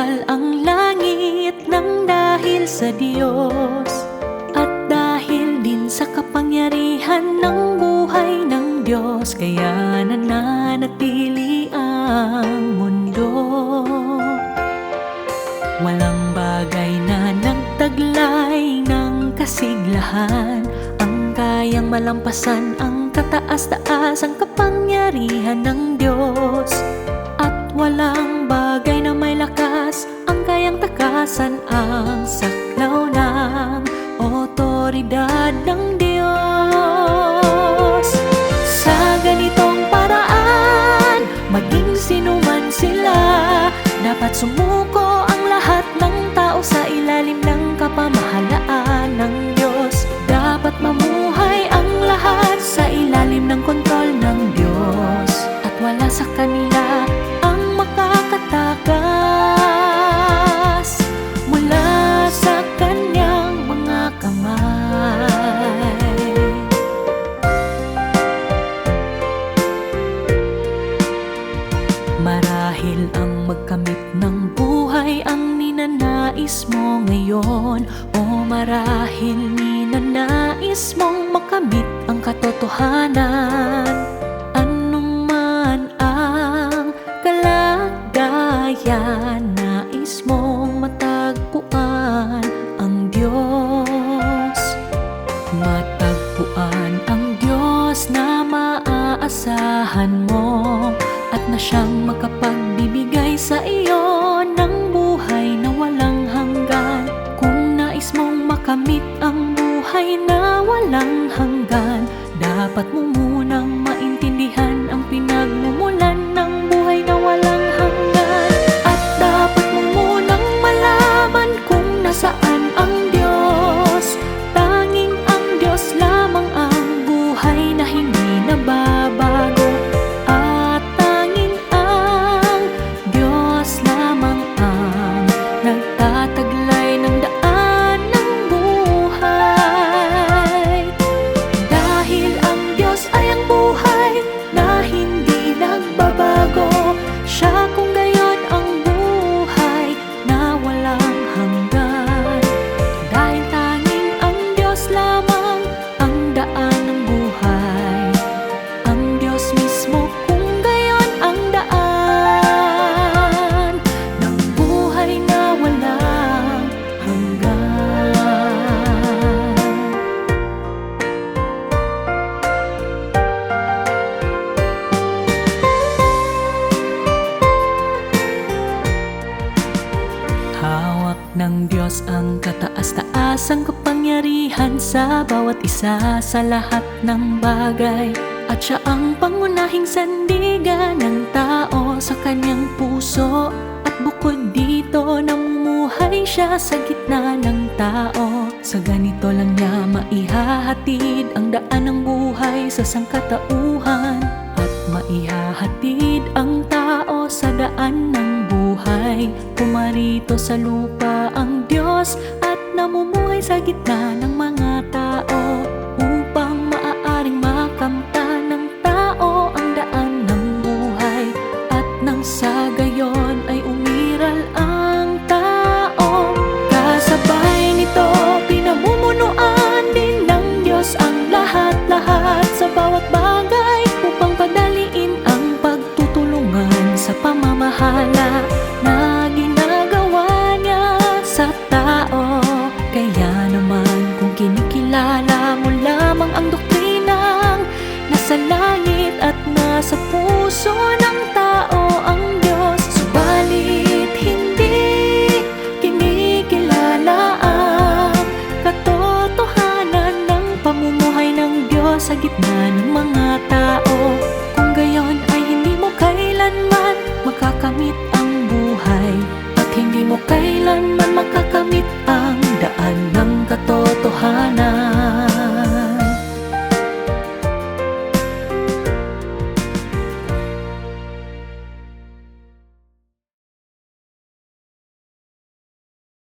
Umiiral ang langit ng dahil sa Diyos. At dahil din sa kapangyarihan ng buhay ng Diyos Kaya nananatili ang mundo. Walang bagay na nagtaglay ng kasiglahan. Ang kayang malampasan ang kataas-taas ang kapangyarihan ng Diyos Dapat sumuko ang lahat ng tao sa ilalim ng kapamahalaan ng Diyos. Dapat mamuhay ang lahat sa ilalim ng kontrol ng Diyos. At wala sa kanila ninanais mo ngayon. O marahil ninanais mong makamit ang katotohanan. Ano man ang kalagayan Nais mong matagpuan ang Diyos. Matagpuan ang Diyos na maaasahan mo At na siyang makapagbibigay sa iyo Diyos ng Diyos ang kataas-taasang kapangyarihan sa bawat isa sa lahat ng bagay. At siya ang pangunahing sandigan ng tao sa kanyang puso. At bukod dito namumuhay siya sa gitna ng tao. Sa ganito lang niya maihahatid ang daan ng buhay sa sangkatauhan. At maihahatid ang tao sa daan ng buhay. Pumarito sa lupa ang Diyos At namumuhay sa gitna ng mga tao langit at nasa puso ng tao ang